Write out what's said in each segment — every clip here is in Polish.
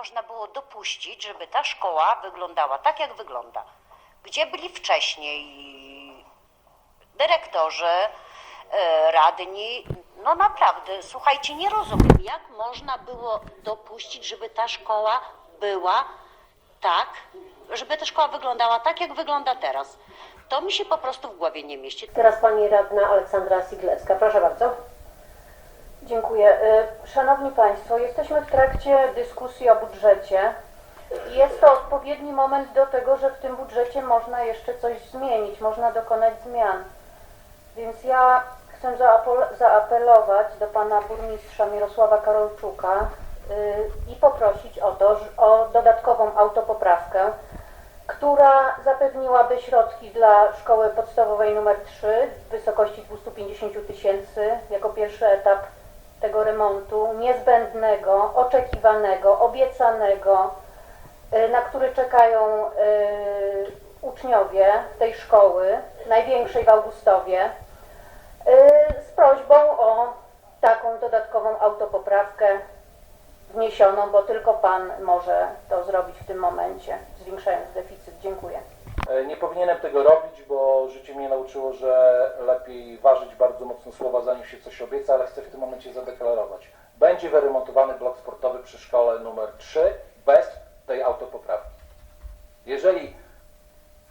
można było dopuścić, żeby ta szkoła wyglądała tak, jak wygląda? Gdzie byli wcześniej dyrektorzy, e, radni? No naprawdę, słuchajcie, nie rozumiem, jak można było dopuścić, żeby ta szkoła była tak, żeby ta szkoła wyglądała tak, jak wygląda teraz. To mi się po prostu w głowie nie mieści. Teraz pani radna Aleksandra Siglecka. Proszę bardzo. Dziękuję. Y, Szanowni Państwo, jesteśmy w trakcie dyskusji o budżecie. Jest to odpowiedni moment do tego, że w tym budżecie można jeszcze coś zmienić, można dokonać zmian. Więc ja chcę zaapelować do pana burmistrza Mirosława Karolczuka y, i poprosić o to, o dodatkową autopoprawkę, która zapewniłaby środki dla szkoły podstawowej nr 3 w wysokości 250 tysięcy jako pierwszy etap tego remontu niezbędnego, oczekiwanego, obiecanego, y, na który czekają y, uczniowie tej szkoły, największej w Augustowie, y, z prośbą o taką dodatkową autopoprawkę wniesioną, bo tylko Pan może to zrobić w tym momencie, zwiększając deficyt. Dziękuję. E, Nie powinienem tego robić, bo życie mnie nauczyło, że lepiej ważyć bardzo mocno słowa, zanim się coś obieca, ale chcę w tym momencie zadeklarować. Będzie wyremontowany blok sportowy przy szkole numer 3 bez tej autopoprawki. Jeżeli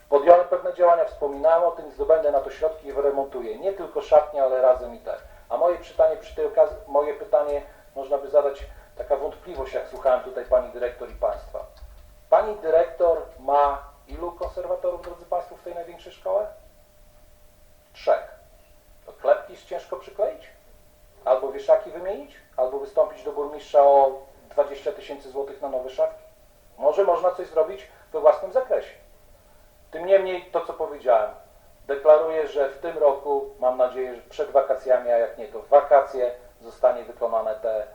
podjąłem pewne działania, wspominałem o tym, zdobędę na to środki i wyremontuję. Nie tylko szatnie, ale razem i te. A moje pytanie przy tej okazji, moje pytanie można by zadać taka wątpliwość, jak słuchałem tutaj pani dyrektor i państwa. Pani dyrektor ma ilu konserwatorów, drodzy Państwo, w tej największej szkole? Trzech. To ciężko przykleić? Albo wieszaki wymienić? Albo wystąpić do burmistrza o 20 tysięcy złotych na nowe szafki? Może można coś zrobić we własnym zakresie. Tym niemniej to, co powiedziałem, deklaruję, że w tym roku, mam nadzieję, że przed wakacjami, a jak nie, to w wakacje zostanie wykonane te